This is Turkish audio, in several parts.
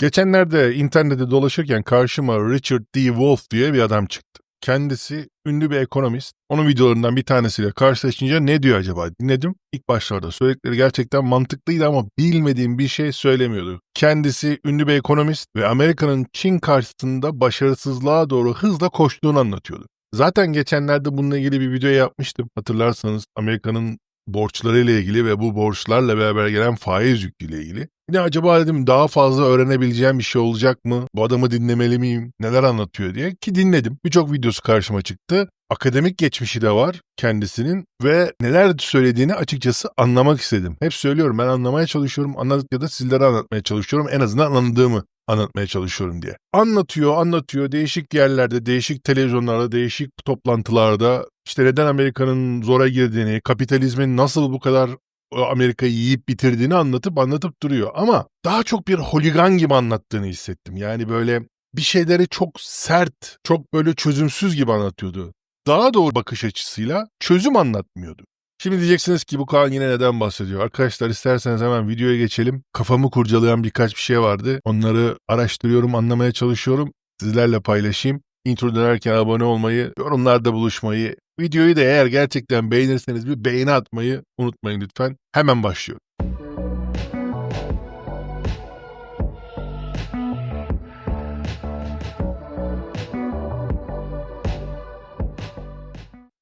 Geçenlerde internette dolaşırken karşıma Richard D. Wolff diye bir adam çıktı. Kendisi ünlü bir ekonomist. Onun videolarından bir tanesiyle karşılaşınca ne diyor acaba dinledim. İlk başlarda söyledikleri gerçekten mantıklıydı ama bilmediğim bir şey söylemiyordu. Kendisi ünlü bir ekonomist ve Amerika'nın Çin karşısında başarısızlığa doğru hızla koştuğunu anlatıyordu. Zaten geçenlerde bununla ilgili bir video yapmıştım. Hatırlarsanız Amerika'nın borçlarıyla ilgili ve bu borçlarla beraber gelen faiz yüküyle ilgili. Yine acaba dedim daha fazla öğrenebileceğim bir şey olacak mı? Bu adamı dinlemeli miyim? Neler anlatıyor diye ki dinledim. Birçok videosu karşıma çıktı. Akademik geçmişi de var kendisinin ve neler söylediğini açıkçası anlamak istedim. Hep söylüyorum ben anlamaya çalışıyorum. Anladıkça da sizlere anlatmaya çalışıyorum. En azından anladığımı anlatmaya çalışıyorum diye. Anlatıyor, anlatıyor. Değişik yerlerde, değişik televizyonlarda, değişik toplantılarda işte neden Amerika'nın zora girdiğini, kapitalizmin nasıl bu kadar Amerika'yı yiyip bitirdiğini anlatıp anlatıp duruyor. Ama daha çok bir holigan gibi anlattığını hissettim. Yani böyle bir şeyleri çok sert, çok böyle çözümsüz gibi anlatıyordu. Daha doğru bakış açısıyla çözüm anlatmıyordu. Şimdi diyeceksiniz ki bu Kaan yine neden bahsediyor? Arkadaşlar isterseniz hemen videoya geçelim. Kafamı kurcalayan birkaç bir şey vardı. Onları araştırıyorum, anlamaya çalışıyorum. Sizlerle paylaşayım. Intro dönerken abone olmayı, yorumlarda buluşmayı, videoyu da eğer gerçekten beğenirseniz bir beğeni atmayı unutmayın lütfen. Hemen başlıyor.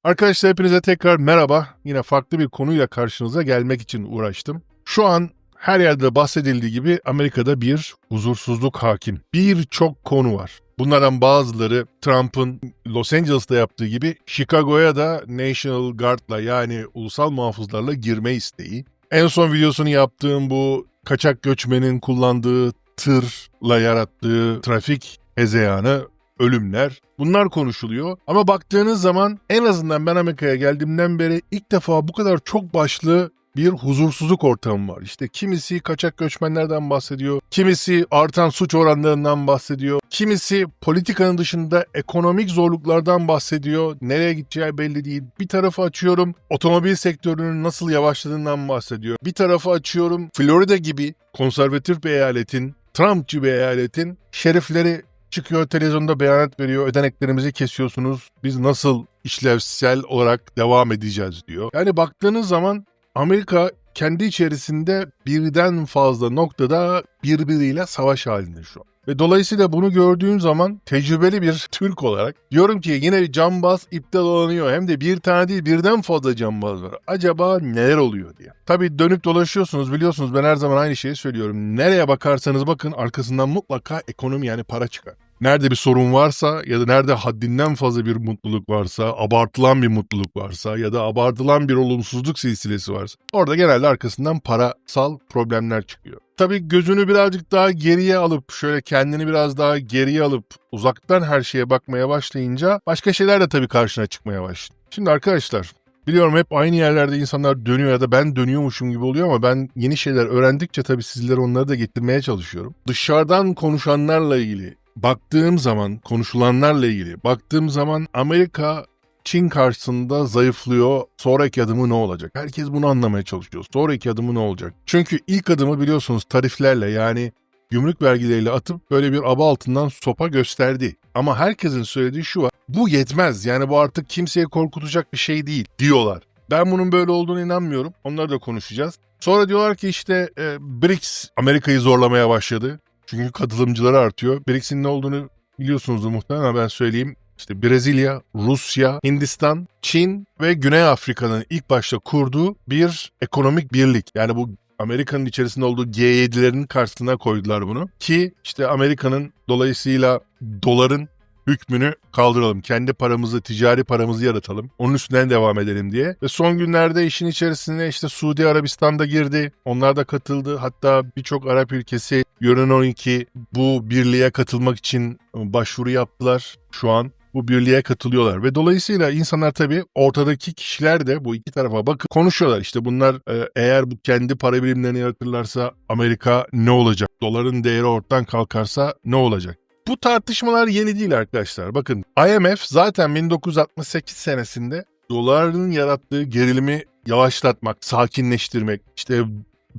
Arkadaşlar hepinize tekrar merhaba. Yine farklı bir konuyla karşınıza gelmek için uğraştım. Şu an her yerde bahsedildiği gibi Amerika'da bir huzursuzluk hakim. Birçok konu var. Bunlardan bazıları Trump'ın Los Angeles'ta yaptığı gibi Chicago'ya da National Guard'la yani ulusal muhafızlarla girme isteği. En son videosunu yaptığım bu kaçak göçmenin kullandığı tırla yarattığı trafik hezeyanı, ölümler bunlar konuşuluyor. Ama baktığınız zaman en azından ben Amerika'ya geldiğimden beri ilk defa bu kadar çok başlı bir huzursuzluk ortamı var. İşte kimisi kaçak göçmenlerden bahsediyor, kimisi artan suç oranlarından bahsediyor, kimisi politikanın dışında ekonomik zorluklardan bahsediyor. Nereye gideceği belli değil. Bir tarafı açıyorum, otomobil sektörünün nasıl yavaşladığından bahsediyor. Bir tarafı açıyorum, Florida gibi konservatif bir eyaletin, Trumpçı bir eyaletin şerifleri çıkıyor televizyonda beyanat veriyor. Ödeneklerimizi kesiyorsunuz. Biz nasıl işlevsel olarak devam edeceğiz diyor. Yani baktığınız zaman Amerika kendi içerisinde birden fazla noktada birbiriyle savaş halinde şu an. Ve dolayısıyla bunu gördüğüm zaman tecrübeli bir Türk olarak diyorum ki yine cambaz iptal olanıyor. Hem de bir tane değil birden fazla cambaz var. Acaba neler oluyor diye. Tabii dönüp dolaşıyorsunuz biliyorsunuz ben her zaman aynı şeyi söylüyorum. Nereye bakarsanız bakın arkasından mutlaka ekonomi yani para çıkar. Nerede bir sorun varsa ya da nerede haddinden fazla bir mutluluk varsa, abartılan bir mutluluk varsa ya da abartılan bir olumsuzluk silsilesi varsa orada genelde arkasından parasal problemler çıkıyor. Tabii gözünü birazcık daha geriye alıp şöyle kendini biraz daha geriye alıp uzaktan her şeye bakmaya başlayınca başka şeyler de tabii karşına çıkmaya başlıyor. Şimdi arkadaşlar Biliyorum hep aynı yerlerde insanlar dönüyor ya da ben dönüyormuşum gibi oluyor ama ben yeni şeyler öğrendikçe tabii sizlere onları da getirmeye çalışıyorum. Dışarıdan konuşanlarla ilgili baktığım zaman konuşulanlarla ilgili baktığım zaman Amerika Çin karşısında zayıflıyor. Sonraki adımı ne olacak? Herkes bunu anlamaya çalışıyor. Sonraki adımı ne olacak? Çünkü ilk adımı biliyorsunuz tariflerle yani gümrük vergileriyle atıp böyle bir aba altından sopa gösterdi. Ama herkesin söylediği şu var. Bu yetmez. Yani bu artık kimseye korkutacak bir şey değil diyorlar. Ben bunun böyle olduğunu inanmıyorum. Onları da konuşacağız. Sonra diyorlar ki işte e, BRICS Amerika'yı zorlamaya başladı. Çünkü katılımcıları artıyor. BRICS'in ne olduğunu biliyorsunuzdur muhtemelen ama ben söyleyeyim. İşte Brezilya, Rusya, Hindistan, Çin ve Güney Afrika'nın ilk başta kurduğu bir ekonomik birlik. Yani bu Amerika'nın içerisinde olduğu G7'lerin karşısına koydular bunu. Ki işte Amerika'nın dolayısıyla doların hükmünü kaldıralım. Kendi paramızı, ticari paramızı yaratalım. Onun üstünden devam edelim diye. Ve son günlerde işin içerisine işte Suudi Arabistan'da girdi. Onlar da katıldı. Hatta birçok Arap ülkesi Yönün 12 bu birliğe katılmak için başvuru yaptılar şu an bu birliğe katılıyorlar ve dolayısıyla insanlar tabii ortadaki kişiler de bu iki tarafa bakıp konuşuyorlar. İşte bunlar e, eğer bu kendi para birimlerini yaratırlarsa Amerika ne olacak? Doların değeri ortadan kalkarsa ne olacak? Bu tartışmalar yeni değil arkadaşlar. Bakın IMF zaten 1968 senesinde doların yarattığı gerilimi yavaşlatmak, sakinleştirmek, işte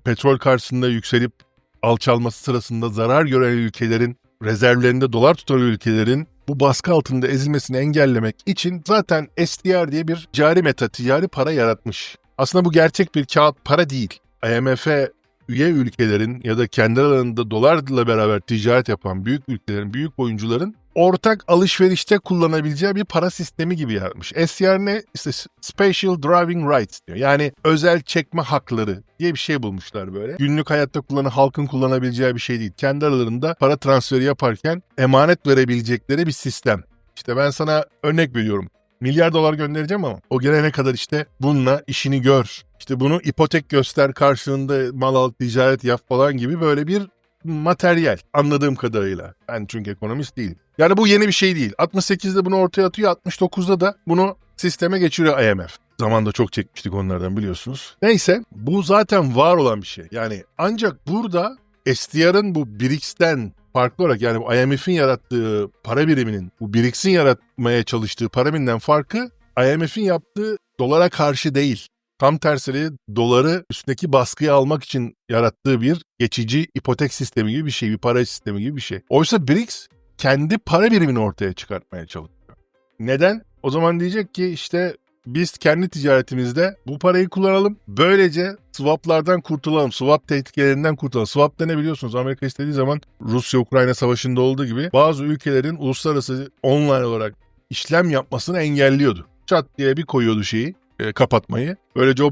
petrol karşısında yükselip alçalması sırasında zarar gören ülkelerin, rezervlerinde dolar tutan ülkelerin bu baskı altında ezilmesini engellemek için zaten SDR diye bir cari meta, ticari para yaratmış. Aslında bu gerçek bir kağıt para değil. IMF'e üye ülkelerin ya da kendi aralarında dolarla beraber ticaret yapan büyük ülkelerin, büyük oyuncuların ortak alışverişte kullanabileceği bir para sistemi gibi yaratmış. SDR ne? İşte Special Driving Rights diyor. Yani özel çekme hakları diye bir şey bulmuşlar böyle. Günlük hayatta kullanan halkın kullanabileceği bir şey değil. Kendi aralarında para transferi yaparken emanet verebilecekleri bir sistem. İşte ben sana örnek veriyorum. Milyar dolar göndereceğim ama o gelene kadar işte bununla işini gör. İşte bunu ipotek göster karşılığında mal al ticaret yap falan gibi böyle bir materyal anladığım kadarıyla. Ben çünkü ekonomist değilim. Yani bu yeni bir şey değil. 68'de bunu ortaya atıyor, 69'da da bunu sisteme geçiriyor IMF. Zamanda çok çekmiştik onlardan biliyorsunuz. Neyse bu zaten var olan bir şey. Yani ancak burada SDR'ın bu BRICS'ten farklı olarak yani IMF'in yarattığı para biriminin bu BRICS'in yaratmaya çalıştığı para biriminden farkı IMF'in yaptığı dolara karşı değil. Tam tersine doları üstündeki baskıyı almak için yarattığı bir geçici ipotek sistemi gibi bir şey, bir para sistemi gibi bir şey. Oysa BRICS kendi para birimini ortaya çıkartmaya çalışıyor. Neden? O zaman diyecek ki işte biz kendi ticaretimizde bu parayı kullanalım. Böylece swaplardan kurtulalım. Swap tehditlerinden kurtulalım. Swap da ne biliyorsunuz? Amerika istediği zaman Rusya-Ukrayna savaşında olduğu gibi bazı ülkelerin uluslararası online olarak işlem yapmasını engelliyordu. Çat diye bir koyuyordu şeyi, e, kapatmayı. Böylece o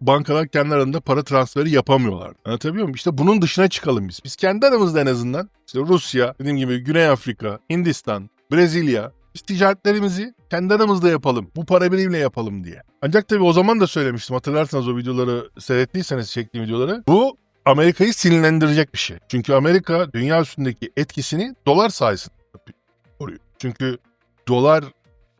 bankalar kendi aralarında para transferi yapamıyorlar. Anlatabiliyor muyum? İşte bunun dışına çıkalım biz. Biz kendi aramızda en azından işte Rusya, dediğim gibi Güney Afrika, Hindistan, Brezilya biz ticaretlerimizi kendi aramızda yapalım. Bu para birimle yapalım diye. Ancak tabii o zaman da söylemiştim. Hatırlarsanız o videoları seyrettiyseniz çektiğim videoları. Bu Amerika'yı sinirlendirecek bir şey. Çünkü Amerika dünya üstündeki etkisini dolar sayesinde koruyor. Çünkü dolar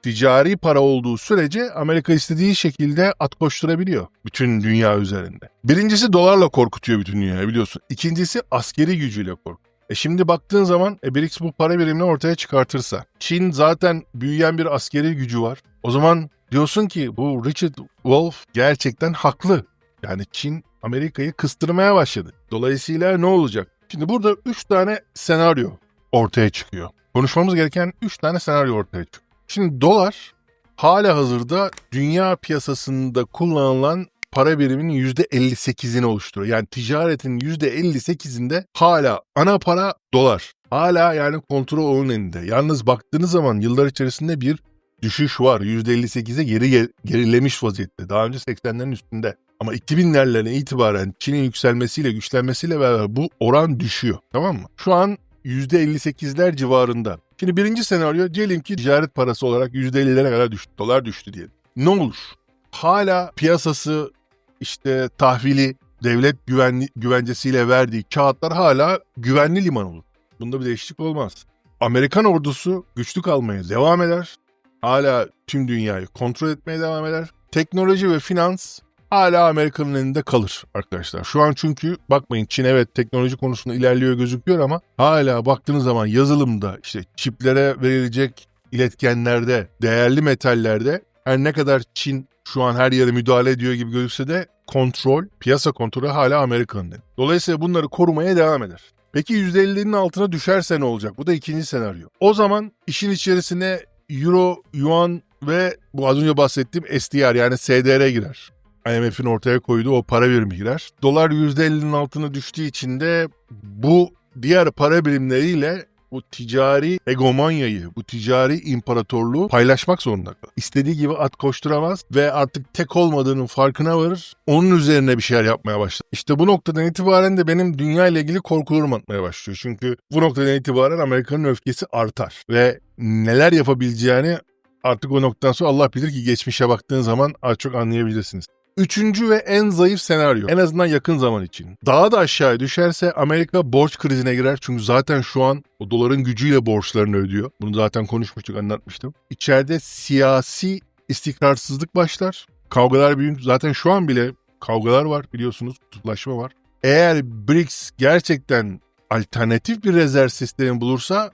ticari para olduğu sürece Amerika istediği şekilde at koşturabiliyor bütün dünya üzerinde. Birincisi dolarla korkutuyor bütün dünyayı biliyorsun. İkincisi askeri gücüyle korkutuyor. E şimdi baktığın zaman e, BRICS bu para birimini ortaya çıkartırsa, Çin zaten büyüyen bir askeri gücü var. O zaman diyorsun ki bu Richard Wolff gerçekten haklı. Yani Çin Amerika'yı kıstırmaya başladı. Dolayısıyla ne olacak? Şimdi burada 3 tane senaryo ortaya çıkıyor. Konuşmamız gereken 3 tane senaryo ortaya çıkıyor. Şimdi dolar hala hazırda dünya piyasasında kullanılan para biriminin %58'ini oluşturuyor. Yani ticaretin %58'inde hala ana para dolar. Hala yani kontrol onun elinde. Yalnız baktığınız zaman yıllar içerisinde bir düşüş var. %58'e geri gerilemiş vaziyette. Daha önce 80'lerin üstünde. Ama 2000'lerden itibaren Çin'in yükselmesiyle güçlenmesiyle beraber bu oran düşüyor. Tamam mı? Şu an %58'ler civarında. Şimdi birinci senaryo diyelim ki ticaret parası olarak %50'lere kadar düştü. Dolar düştü diyelim. Ne olur? Hala piyasası işte tahvili devlet güvenli, güvencesiyle verdiği kağıtlar hala güvenli liman olur. Bunda bir değişiklik olmaz. Amerikan ordusu güçlü kalmaya devam eder. Hala tüm dünyayı kontrol etmeye devam eder. Teknoloji ve finans hala Amerika'nın elinde kalır arkadaşlar. Şu an çünkü bakmayın Çin evet teknoloji konusunda ilerliyor gözüküyor ama hala baktığınız zaman yazılımda işte çiplere verilecek iletkenlerde, değerli metallerde her ne kadar Çin şu an her yere müdahale ediyor gibi gözükse de kontrol, piyasa kontrolü hala Amerika'nın. Dolayısıyla bunları korumaya devam eder. Peki %50'nin altına düşerse ne olacak? Bu da ikinci senaryo. O zaman işin içerisine Euro, Yuan ve bu az önce bahsettiğim SDR yani SDR girer. IMF'in ortaya koyduğu o para birimi girer. Dolar %50'nin altına düştüğü için de bu diğer para birimleriyle bu ticari egomanyayı, bu ticari imparatorluğu paylaşmak zorunda. İstediği gibi at koşturamaz ve artık tek olmadığının farkına varır. Onun üzerine bir şeyler yapmaya başlar. İşte bu noktadan itibaren de benim dünya ile ilgili korkularım atmaya başlıyor. Çünkü bu noktadan itibaren Amerika'nın öfkesi artar ve neler yapabileceğini artık o noktadan sonra Allah bilir ki geçmişe baktığın zaman az çok anlayabilirsiniz. Üçüncü ve en zayıf senaryo. En azından yakın zaman için. Daha da aşağıya düşerse Amerika borç krizine girer. Çünkü zaten şu an o doların gücüyle borçlarını ödüyor. Bunu zaten konuşmuştuk, anlatmıştım. İçeride siyasi istikrarsızlık başlar. Kavgalar büyük. Zaten şu an bile kavgalar var biliyorsunuz. Kutuplaşma var. Eğer BRICS gerçekten alternatif bir rezerv sistemi bulursa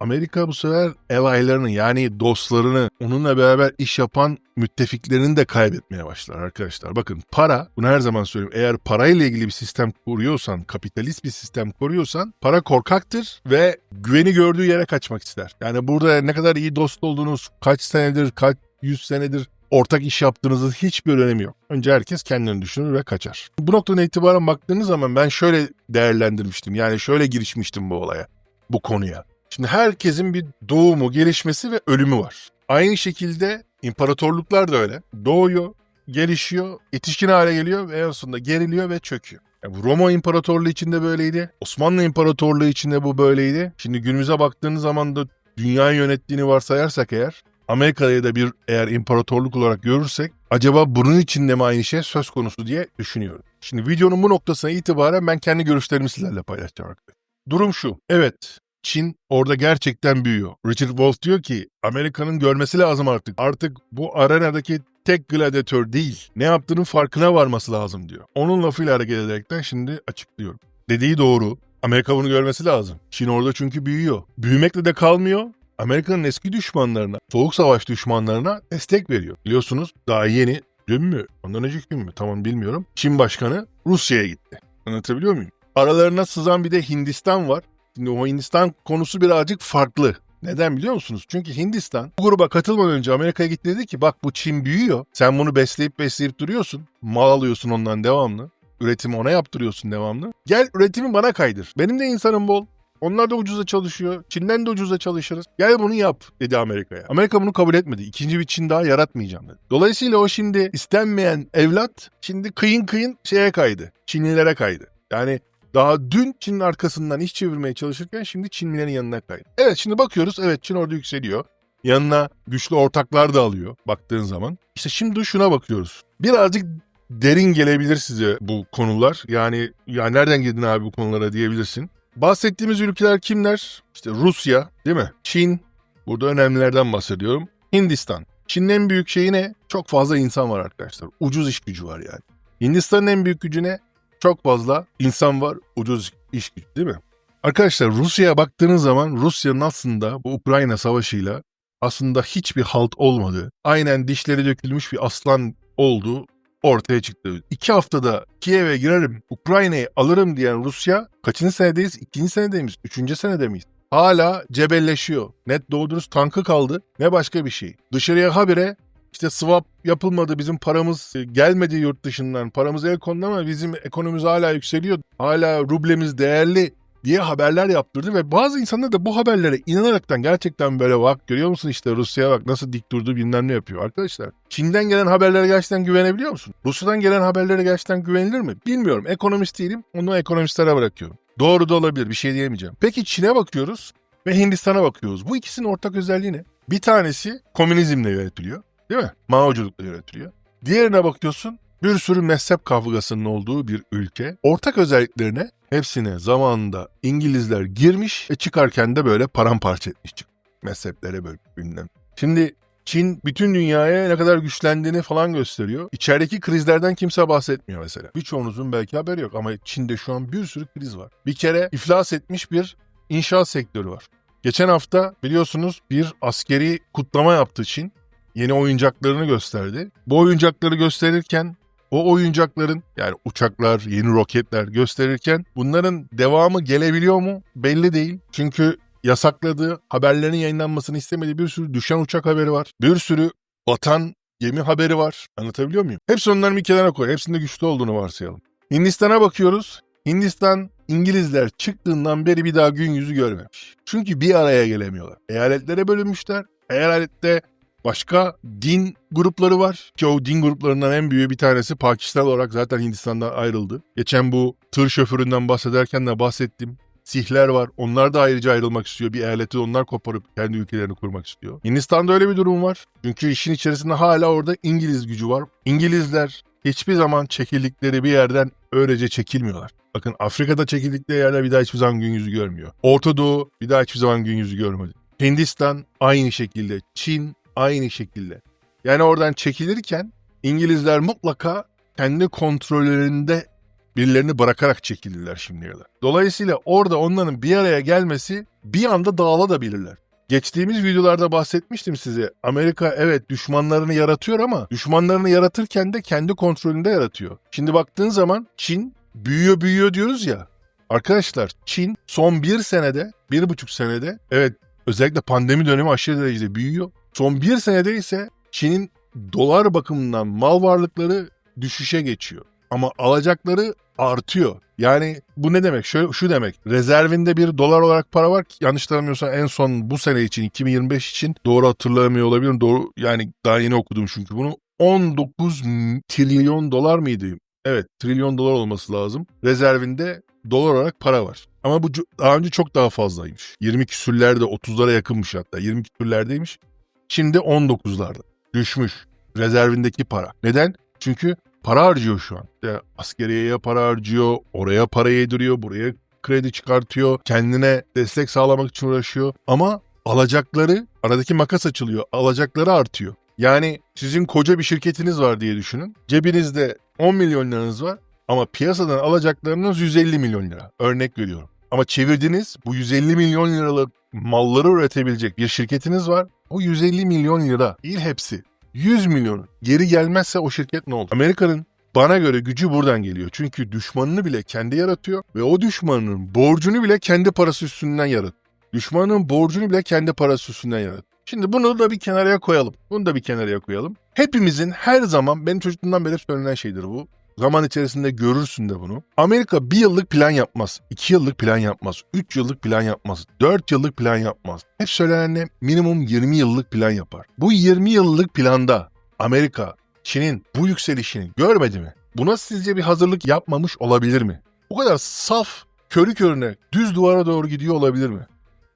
Amerika bu sefer ally'larını yani dostlarını onunla beraber iş yapan müttefiklerini de kaybetmeye başlar arkadaşlar. Bakın para, bunu her zaman söylüyorum. Eğer parayla ilgili bir sistem kuruyorsan, kapitalist bir sistem kuruyorsan para korkaktır ve güveni gördüğü yere kaçmak ister. Yani burada ne kadar iyi dost olduğunuz, kaç senedir, kaç yüz senedir ortak iş yaptığınızın hiçbir önemi yok. Önce herkes kendini düşünür ve kaçar. Bu noktadan itibaren baktığınız zaman ben şöyle değerlendirmiştim. Yani şöyle girişmiştim bu olaya, bu konuya. Şimdi herkesin bir doğumu, gelişmesi ve ölümü var. Aynı şekilde imparatorluklar da öyle. Doğuyor, gelişiyor, yetişkin hale geliyor ve en sonunda geriliyor ve çöküyor. Yani Roma İmparatorluğu içinde böyleydi. Osmanlı İmparatorluğu içinde bu böyleydi. Şimdi günümüze baktığınız zaman da dünyayı yönettiğini varsayarsak eğer Amerika'yı da bir eğer imparatorluk olarak görürsek acaba bunun içinde mi aynı şey söz konusu diye düşünüyorum. Şimdi videonun bu noktasına itibaren ben kendi görüşlerimi sizlerle paylaşacağım arkadaşlar. Durum şu. Evet Çin orada gerçekten büyüyor. Richard Wolff diyor ki Amerika'nın görmesi lazım artık. Artık bu arenadaki tek gladyatör değil. Ne yaptığının farkına varması lazım diyor. Onun lafıyla hareket ederekten şimdi açıklıyorum. Dediği doğru. Amerika bunu görmesi lazım. Çin orada çünkü büyüyor. Büyümekle de kalmıyor. Amerika'nın eski düşmanlarına, soğuk savaş düşmanlarına destek veriyor. Biliyorsunuz daha yeni, dün mü, ondan önceki gün mü tamam bilmiyorum. Çin başkanı Rusya'ya gitti. Anlatabiliyor muyum? Aralarına sızan bir de Hindistan var. Şimdi o Hindistan konusu birazcık farklı. Neden biliyor musunuz? Çünkü Hindistan bu gruba katılmadan önce Amerika'ya gitti dedi ki bak bu Çin büyüyor. Sen bunu besleyip besleyip duruyorsun. Mal alıyorsun ondan devamlı. Üretimi ona yaptırıyorsun devamlı. Gel üretimi bana kaydır. Benim de insanım bol. Onlar da ucuza çalışıyor. Çin'den de ucuza çalışırız. Gel bunu yap dedi Amerika'ya. Amerika bunu kabul etmedi. İkinci bir Çin daha yaratmayacağım dedi. Dolayısıyla o şimdi istenmeyen evlat şimdi kıyın kıyın şeye kaydı. Çinlilere kaydı. Yani daha dün Çin'in arkasından iş çevirmeye çalışırken şimdi Çinlilerin yanına kaydı. Evet şimdi bakıyoruz. Evet Çin orada yükseliyor. Yanına güçlü ortaklar da alıyor baktığın zaman. İşte şimdi şuna bakıyoruz. Birazcık derin gelebilir size bu konular. Yani ya nereden girdin abi bu konulara diyebilirsin. Bahsettiğimiz ülkeler kimler? İşte Rusya, değil mi? Çin, burada önemlilerden bahsediyorum. Hindistan. Çin'in en büyük şeyi ne? Çok fazla insan var arkadaşlar. Ucuz iş gücü var yani. Hindistan'ın en büyük gücü ne? Çok fazla insan var, ucuz iş gücü değil mi? Arkadaşlar Rusya'ya baktığınız zaman Rusya'nın aslında bu Ukrayna savaşıyla aslında hiçbir halt olmadı. Aynen dişleri dökülmüş bir aslan olduğu ortaya çıktı. İki haftada Kiev'e girerim, Ukrayna'yı alırım diyen Rusya kaçıncı senedeyiz? İkinci senede miyiz? Üçüncü senede miyiz? Hala cebelleşiyor. Net dürüst tankı kaldı. Ne başka bir şey. Dışarıya habire işte swap yapılmadı, bizim paramız e, gelmedi yurt dışından, paramız el kondu ama bizim ekonomimiz hala yükseliyor, hala rublemiz değerli diye haberler yaptırdı ve bazı insanlar da bu haberlere inanaraktan gerçekten böyle bak görüyor musun işte Rusya'ya bak nasıl dik durdu bilmem ne yapıyor. Arkadaşlar Çin'den gelen haberlere gerçekten güvenebiliyor musun? Rusya'dan gelen haberlere gerçekten güvenilir mi? Bilmiyorum. Ekonomist değilim. Onu ekonomistlere bırakıyorum. Doğru da olabilir. Bir şey diyemeyeceğim. Peki Çin'e bakıyoruz ve Hindistan'a bakıyoruz. Bu ikisinin ortak özelliği ne? Bir tanesi komünizmle yönetiliyor. Değil mi? Maoculukla yönetiliyor. Diğerine bakıyorsun bir sürü mezhep kavgasının olduğu bir ülke. Ortak özelliklerine hepsine zamanında İngilizler girmiş ve çıkarken de böyle paramparça etmiş. Mezheplere böyle bilmem. Şimdi Çin bütün dünyaya ne kadar güçlendiğini falan gösteriyor. İçerideki krizlerden kimse bahsetmiyor mesela. Birçoğunuzun belki haberi yok ama Çin'de şu an bir sürü kriz var. Bir kere iflas etmiş bir inşaat sektörü var. Geçen hafta biliyorsunuz bir askeri kutlama yaptı Çin. Yeni oyuncaklarını gösterdi. Bu oyuncakları gösterirken o oyuncakların yani uçaklar, yeni roketler gösterirken bunların devamı gelebiliyor mu belli değil. Çünkü yasakladığı, haberlerin yayınlanmasını istemediği bir sürü düşen uçak haberi var. Bir sürü batan gemi haberi var. Anlatabiliyor muyum? Hepsi onların bir kenara koy. Hepsinde güçlü olduğunu varsayalım. Hindistan'a bakıyoruz. Hindistan İngilizler çıktığından beri bir daha gün yüzü görmemiş. Çünkü bir araya gelemiyorlar. Eyaletlere bölünmüşler. Eyalette Başka din grupları var ki o din gruplarından en büyüğü bir tanesi Pakistan olarak zaten Hindistan'dan ayrıldı. Geçen bu tır şoföründen bahsederken de bahsettim. Sihler var. Onlar da ayrıca ayrılmak istiyor. Bir eyaleti onlar koparıp kendi ülkelerini kurmak istiyor. Hindistan'da öyle bir durum var. Çünkü işin içerisinde hala orada İngiliz gücü var. İngilizler hiçbir zaman çekildikleri bir yerden öylece çekilmiyorlar. Bakın Afrika'da çekildikleri yerler bir daha hiçbir zaman gün yüzü görmüyor. Orta Doğu bir daha hiçbir zaman gün yüzü görmedi. Hindistan aynı şekilde. Çin aynı şekilde. Yani oradan çekilirken İngilizler mutlaka kendi kontrollerinde birilerini bırakarak çekildiler şimdiye kadar. Dolayısıyla orada onların bir araya gelmesi bir anda dağılabilirler. Geçtiğimiz videolarda bahsetmiştim size. Amerika evet düşmanlarını yaratıyor ama düşmanlarını yaratırken de kendi kontrolünde yaratıyor. Şimdi baktığın zaman Çin büyüyor büyüyor diyoruz ya. Arkadaşlar Çin son bir senede, bir buçuk senede evet özellikle pandemi dönemi aşırı derecede büyüyor. Son bir senede ise Çin'in dolar bakımından mal varlıkları düşüşe geçiyor. Ama alacakları artıyor. Yani bu ne demek? Şöyle, şu demek. Rezervinde bir dolar olarak para var yanlış tanımıyorsam en son bu sene için 2025 için doğru hatırlamıyor olabilirim. Doğru yani daha yeni okudum çünkü bunu. 19 trilyon dolar mıydı? Evet trilyon dolar olması lazım. Rezervinde dolar olarak para var. Ama bu daha önce çok daha fazlaymış. 20 küsürlerde 30'lara yakınmış hatta. 20 küsürlerdeymiş. Şimdi 19'larda. Düşmüş. Rezervindeki para. Neden? Çünkü para harcıyor şu an. İşte askeriyeye para harcıyor, oraya para yediriyor, buraya kredi çıkartıyor, kendine destek sağlamak için uğraşıyor. Ama alacakları, aradaki makas açılıyor, alacakları artıyor. Yani sizin koca bir şirketiniz var diye düşünün. Cebinizde 10 milyon liranız var ama piyasadan alacaklarınız 150 milyon lira. Örnek veriyorum. Ama çevirdiniz bu 150 milyon liralık malları üretebilecek bir şirketiniz var. O 150 milyon lira değil hepsi. 100 milyon geri gelmezse o şirket ne olur? Amerika'nın bana göre gücü buradan geliyor. Çünkü düşmanını bile kendi yaratıyor ve o düşmanının borcunu bile kendi parası üstünden yarat. Düşmanın borcunu bile kendi parası üstünden yarat. Şimdi bunu da bir kenarıya koyalım. Bunu da bir kenarıya koyalım. Hepimizin her zaman benim çocukluğumdan beri söylenen şeydir bu. Zaman içerisinde görürsün de bunu. Amerika bir yıllık plan yapmaz. iki yıllık plan yapmaz. Üç yıllık plan yapmaz. Dört yıllık plan yapmaz. Hep söylenen ne? Minimum 20 yıllık plan yapar. Bu 20 yıllık planda Amerika, Çin'in bu yükselişini görmedi mi? Buna sizce bir hazırlık yapmamış olabilir mi? Bu kadar saf, körü körüne düz duvara doğru gidiyor olabilir mi?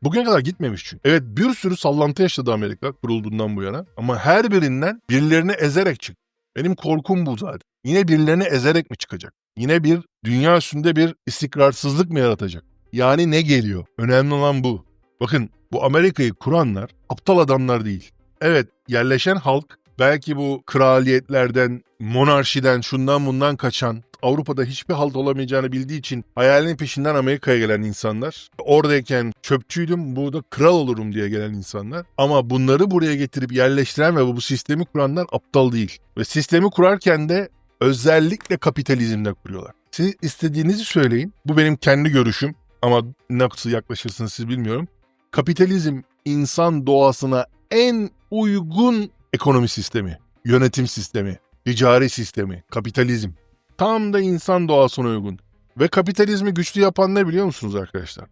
Bugüne kadar gitmemiş çünkü. Evet bir sürü sallantı yaşadı Amerika kurulduğundan bu yana. Ama her birinden birilerini ezerek çıktı. Benim korkum bu zaten. Yine birilerini ezerek mi çıkacak? Yine bir dünya üstünde bir istikrarsızlık mı yaratacak? Yani ne geliyor? Önemli olan bu. Bakın bu Amerika'yı kuranlar aptal adamlar değil. Evet yerleşen halk belki bu kraliyetlerden, monarşiden, şundan bundan kaçan, Avrupa'da hiçbir halt olamayacağını bildiği için hayalinin peşinden Amerika'ya gelen insanlar. Oradayken çöpçüydüm, burada kral olurum diye gelen insanlar. Ama bunları buraya getirip yerleştiren ve bu sistemi kuranlar aptal değil. Ve sistemi kurarken de özellikle kapitalizmle kuruyorlar. Siz istediğinizi söyleyin. Bu benim kendi görüşüm ama nasıl yaklaşırsınız siz bilmiyorum. Kapitalizm insan doğasına en uygun ekonomi sistemi, yönetim sistemi, ticari sistemi, kapitalizm. Tam da insan doğasına uygun. Ve kapitalizmi güçlü yapan ne biliyor musunuz arkadaşlar?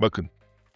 Bakın,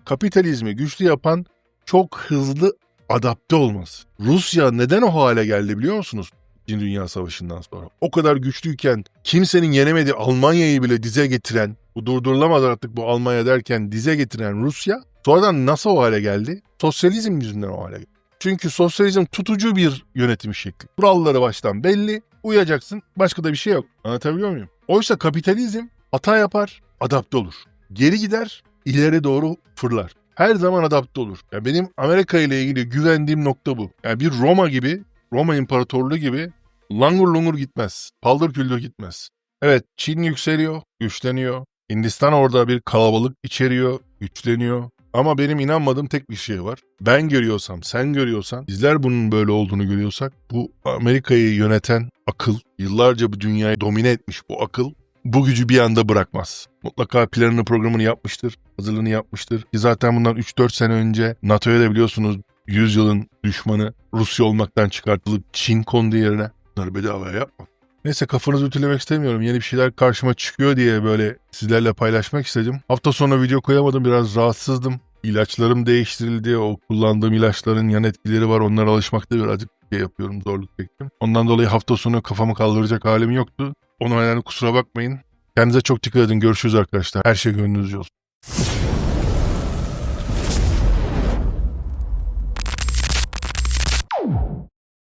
kapitalizmi güçlü yapan çok hızlı adapte olması. Rusya neden o hale geldi biliyor musunuz? İkinci Dünya Savaşı'ndan sonra. O kadar güçlüyken kimsenin yenemediği Almanya'yı bile dize getiren, bu durdurulamaz artık bu Almanya derken dize getiren Rusya sonradan nasıl o hale geldi? Sosyalizm yüzünden o hale geldi. Çünkü sosyalizm tutucu bir yönetim şekli. Kuralları baştan belli, uyacaksın, başka da bir şey yok. Anlatabiliyor muyum? Oysa kapitalizm hata yapar, adapte olur. Geri gider, ileri doğru fırlar. Her zaman adapte olur. Yani benim Amerika ile ilgili güvendiğim nokta bu. Yani bir Roma gibi, Roma İmparatorluğu gibi langur lungur gitmez. Paldır küldür gitmez. Evet Çin yükseliyor, güçleniyor. Hindistan orada bir kalabalık içeriyor, güçleniyor. Ama benim inanmadığım tek bir şey var. Ben görüyorsam, sen görüyorsan, bizler bunun böyle olduğunu görüyorsak bu Amerika'yı yöneten akıl, yıllarca bu dünyayı domine etmiş bu akıl bu gücü bir anda bırakmaz. Mutlaka planını programını yapmıştır, hazırlığını yapmıştır. Ki zaten bundan 3-4 sene önce NATO'ya da biliyorsunuz 100 yılın düşmanı Rusya olmaktan çıkartılıp Çin kondu yerine. Bunları bedavaya yapma. Neyse kafanızı ütülemek istemiyorum. Yeni bir şeyler karşıma çıkıyor diye böyle sizlerle paylaşmak istedim. Hafta sonu video koyamadım. Biraz rahatsızdım. İlaçlarım değiştirildi. O kullandığım ilaçların yan etkileri var. Onlara alışmakta birazcık şey yapıyorum. Zorluk çektim. Ondan dolayı hafta sonu kafamı kaldıracak halim yoktu. Onun nedenle kusura bakmayın. Kendinize çok dikkat edin. Görüşürüz arkadaşlar. Her şey gönlünüzce olsun.